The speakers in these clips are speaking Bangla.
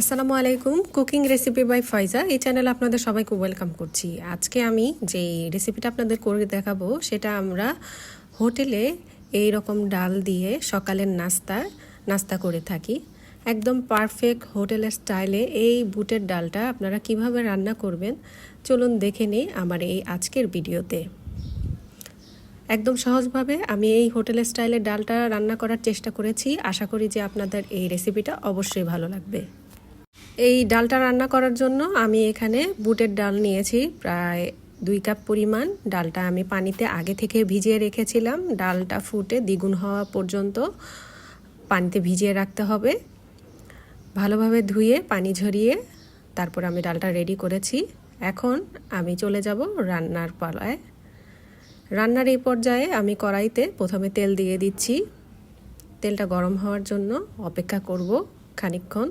আসসালামু আলাইকুম, কুকিং রেসিপি বাই ফাইজা। এই চ্যানেলে আপনাদের সবাইকে ওয়েলকাম করছি। আজকে আমি যে রেসিপিটা আপনাদের করে দেখাবো, সেটা আমরা হোটেলে এই রকম ডাল দিয়ে সকালের নাস্তা নাস্তা করে থাকি। একদম পারফেক্ট হোটেলের স্টাইলে এই বুটের ডালটা আপনারা কীভাবে রান্না করবেন, চলুন দেখে নিই আমার এই আজকের ভিডিওতে। একদম সহজভাবে আমি এই হোটেলের স্টাইলের ডালটা রান্না করার চেষ্টা করেছি। আশা করি যে আপনাদের এই রেসিপিটা অবশ্যই ভালো লাগবে। এই ডালটা রান্না করার জন্য আমি এখানে বুটের ডাল নিয়েছি, প্রায় দুই কাপ পরিমাণ। ডালটা আমি পানিতে আগে থেকে ভিজিয়ে রেখেছিলাম। ডালটা ফুটে দ্বিগুণ হওয়া পর্যন্ত পানিতে ভিজিয়ে রাখতে হবে। ভালোভাবে ধুয়ে, পানি ঝরিয়ে তারপর আমি ডালটা রেডি করেছি। এখন আমি চলে যাব রান্নার পালায়। রান্নার এই পর্যায়ে আমি কড়াইতে প্রথমে তেল দিয়ে দিচ্ছি। তেলটা গরম হওয়ার জন্য অপেক্ষা করব খানিকক্ষণ।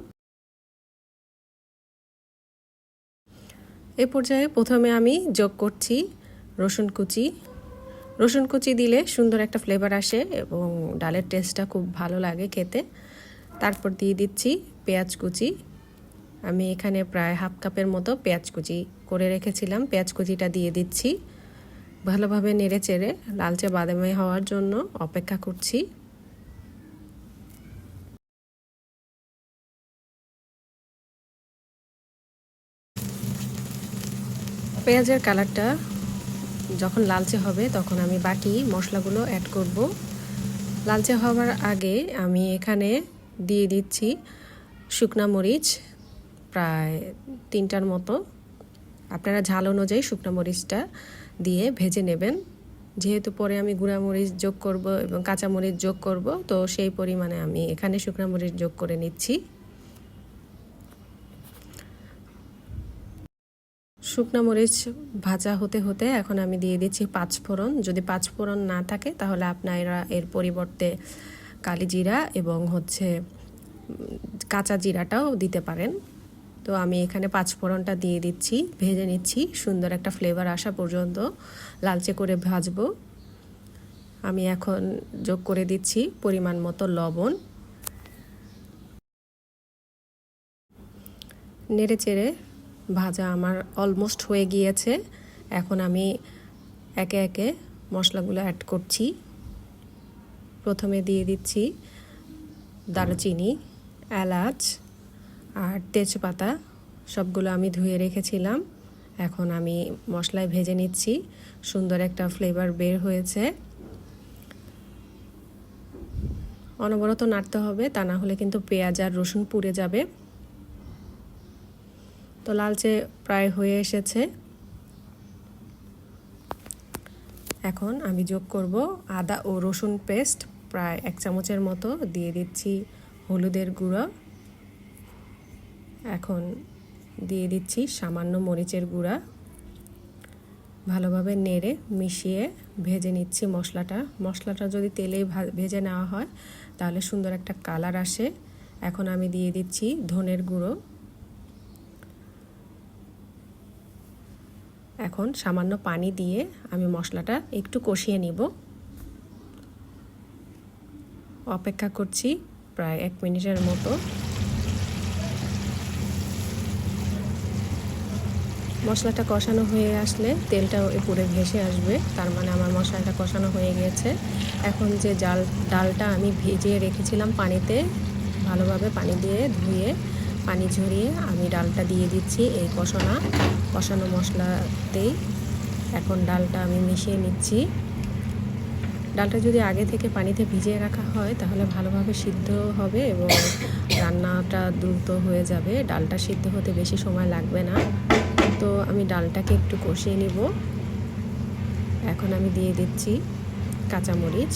এ পর্যায়ে প্রথমে আমি যোগ করছি রসুন কুচি। রসুন কুচি দিলে সুন্দর একটা ফ্লেভার আসে এবং ডালের টেস্টটা খুব ভালো লাগে খেতে। তারপর দিয়ে দিচ্ছি পেঁয়াজ কুচি। আমি এখানে প্রায় হাফ কাপের মতো পেঁয়াজ কুচি করে রেখেছিলাম। পেঁয়াজ কুচিটা দিয়ে দিচ্ছি। ভালোভাবে নেড়ে চেড়ে লালচে বাদামি হওয়ার জন্য অপেক্ষা করছি। পেঁয়াজের কালারটা যখন লালচে হবে, তখন আমি বাকি মশলাগুলো অ্যাড করব। লালচে হওয়ার আগে আমি এখানে দিয়ে দিচ্ছি শুকনা মরিচ, প্রায় তিনটার মতো। আপনারা ঝাল অনুযায়ী শুকনো মরিচটা দিয়ে ভেজে নেবেন। যেহেতু পরে আমি গুঁড়া মরিচ যোগ করব এবং কাঁচা মরিচ যোগ করব, তো সেই পরিমাণে আমি এখানে শুকনো মরিচ যোগ করে নিচ্ছি। শুকনো মরিচ ভাজা হতে হতে এখন আমি দিয়ে দিচ্ছি পাঁচ ফোড়ন। যদি পাঁচ ফোড়ন না থাকে, তাহলে আপনারা এর পরিবর্তে কালি জিরা এবং হচ্ছে কাঁচা জিরাটাও দিতে পারেন। তো আমি এখানে পাঁচ ফোড়নটা দিয়ে দিচ্ছি, ভেজে নিচ্ছি, সুন্দর একটা ফ্লেভার আসা পর্যন্ত লালচে করে ভাজবো। আমি এখন যোগ করে দিচ্ছি পরিমাণ মতো লবণ। নেড়ে চেড়ে ভাজা আমার অলমোস্ট হয়ে গিয়েছে। এখন আমি একে একে মশলাগুলো অ্যাড করছি। প্রথমে দিয়ে দিচ্ছি দারুচিনি, এলাচ আর তেজপাতা, সবগুলো আমি ধুয়ে রেখেছিলাম। এখন আমি মশলায় ভেজে নিচ্ছি। সুন্দর একটা ফ্লেভার বের হয়েছে। অনবরত নাড়তে হবে, তা না হলে কিন্তু পেঁয়াজ আর রসুন পুড়ে যাবে। তো লালচে প্রায় হয়ে এসেছে। এখন আমি যোগ করব আদা ও রসুন পেস্ট, প্রায় এক চামচের মতো। দিয়ে দিচ্ছি হলুদের গুঁড়ো। এখন দিয়ে দিচ্ছি সামান্য মরিচের গুঁড়া। ভালোভাবে নেড়ে মিশিয়ে ভেজে নিচ্ছি মশলাটা। মশলাটা যদি তেলেই ভেজে নেওয়া হয়, তাহলে সুন্দর একটা কালার আসে। এখন আমি দিয়ে দিচ্ছি ধনের গুঁড়ো। এখন সামান্য পানি দিয়ে আমি মশলাটা একটু কষিয়ে নিব। অপেক্ষা করছি প্রায় এক মিনিটের মতো। মশলাটা কষানো হয়ে আসলে তেলটা উপরে ভেসে আসবে, তার মানে আমার মশলাটা কষানো হয়ে গেছে। এখন যে জাল, ডালটা আমি ভিজিয়ে রেখেছিলাম পানিতে, ভালোভাবে পানি দিয়ে ধুয়ে পানি ঝরিয়ে আমি ডালটা দিয়ে দিচ্ছি এই কষানা, কষানো মশলাতেই। এখন ডালটা আমি মিশিয়ে নিচ্ছি। ডালটা যদি আগে থেকে পানিতে ভিজিয়ে রাখা হয়, তাহলে ভালোভাবে সিদ্ধ হবে এবং রান্নাটা দ্রুত হয়ে যাবে। ডালটা সিদ্ধ হতে বেশি সময় লাগবে না। তো আমি ডালটাকে একটু কষিয়ে নিব। এখন আমি দিয়ে দিচ্ছি কাঁচামরিচ।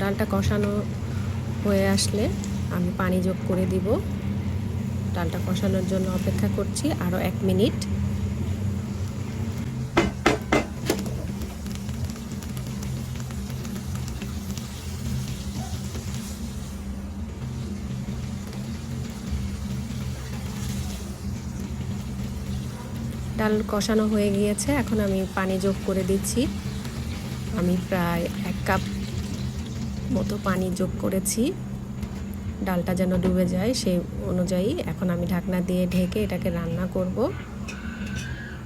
ডালটা কষানো হয়ে আসলে আমি পানি যোগ করে দিব। ডালটা কষানোর জন্য অপেক্ষা করছি আরও এক মিনিট। ডাল কষানো হয়ে গিয়েছে, এখন আমি পানি যোগ করে দিচ্ছি। আমি প্রায় এক কাপ মতো পানি যোগ করেছি। ডালটা যেন ডুবে যায়, সেই অনুযায়ী এখন আমি ঢাকনা দিয়ে ঢেকে এটাকে রান্না করব।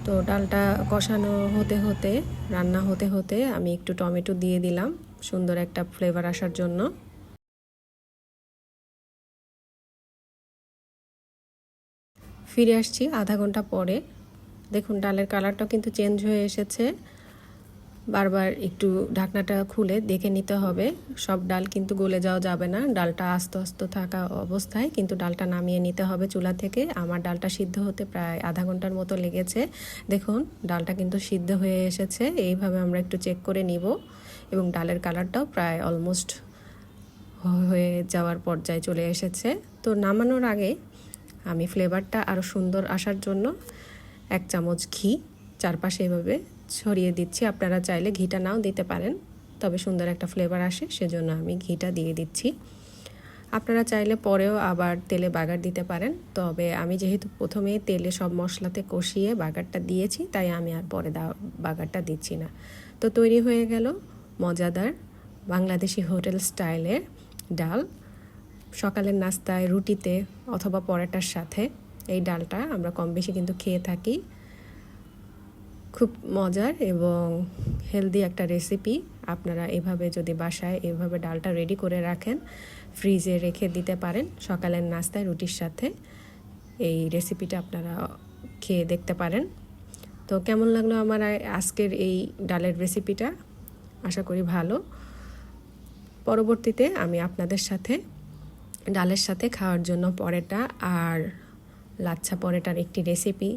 তো ডালটা কষানো হতে হতে, রান্না হতে হতে আমি একটু টমেটো দিয়ে দিলাম, সুন্দর একটা ফ্লেভার আসার জন্য। ফিরে আসছি আধা ঘণ্টা পরে। দেখুন, ডালের কালারটাও কিন্তু চেঞ্জ হয়ে এসেছে। বারবার একটু ঢাকনাটা খুলে দেখে নিতে হবে। সব ডাল কিন্তু গলে যাওয়া যাবে না। ডালটা আস্তে আস্তে থাকা অবস্থায় কিন্তু ডালটা নামিয়ে নিতে হবে চুলা থেকে। আমার ডালটা সিদ্ধ হতে প্রায় আধা ঘণ্টার মতো লেগেছে। দেখুন, ডালটা কিন্তু সিদ্ধ হয়ে এসেছে। এইভাবে আমরা একটু চেক করে নিব এবং ডালের কালারটাও প্রায় অলমোস্ট হয়ে যাওয়ার পর্যায়ে চলে এসেছে। তো নামানোর আগে আমি ফ্লেভারটা আরও সুন্দর আসার জন্য এক চামচ ঘি, চারপাশে এভাবে ছড়িয়ে দিচ্ছি। আপনারা চাইলে ঘিটা নাও দিতে পারেন, তবে সুন্দর একটা ফ্লেভার আসে, সেজন্য আমি ঘিটা দিয়ে দিচ্ছি। আপনারা চাইলে পরেও আবার তেলে বাগার দিতে পারেন, তবে আমি যেহেতু প্রথমে তেলে সব মশলাতে কষিয়ে বাগারটা দিয়েছি, তাই আমি আর পরে দা বাগারটা দিচ্ছি না। তো তৈরি হয়ে গেল মজাদার বাংলাদেশি হোটেল স্টাইলের ডাল। সকালের নাস্তায় রুটিতে অথবা পরোটার সাথে এই ডালটা আমরা কম বেশি কিন্তু খেয়ে থাকি। খুব মজার এবং হেলদি একটা রেসিপি আপনারা এভাবে যদি বাসায় এভাবে ডালটা রেডি করে রাখেন ফ্রিজে রেখে দিতে পারেন সকালের নাস্তায় রুটির সাথে। এই রেসিপিটা আপনারা খেয়ে দেখতে পারেন। তো কেমন লাগল আমার আজকের এই ডালের রেসিপিটা আশা করি ভালো। পরবর্তীতে আমি আপনাদের সাথে ডালের সাথে খাওয়ার জন্য পরেটা আর লাচ্ছা পরেটার একটি রেসিপি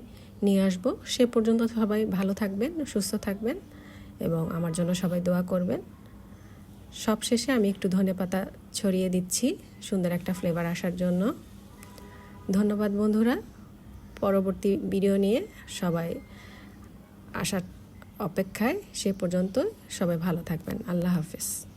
নিয়ে আসব। সে পর্যন্ত সবাই ভালো থাকবেন, সুস্থ থাকবেন এবং আমার জন্য সবাই দোয়া করবেন। সব শেষে আমি একটু ধনে পাতা ছড়িয়ে দিচ্ছি, সুন্দর একটা ফ্লেভার আসার জন্য। ধন্যবাদ বন্ধুরা। পরবর্তী ভিডিও নিয়ে সবাই আসার অপেক্ষায় সে পর্যন্ত সবাই ভালো থাকবেন। আল্লাহ হাফিজ।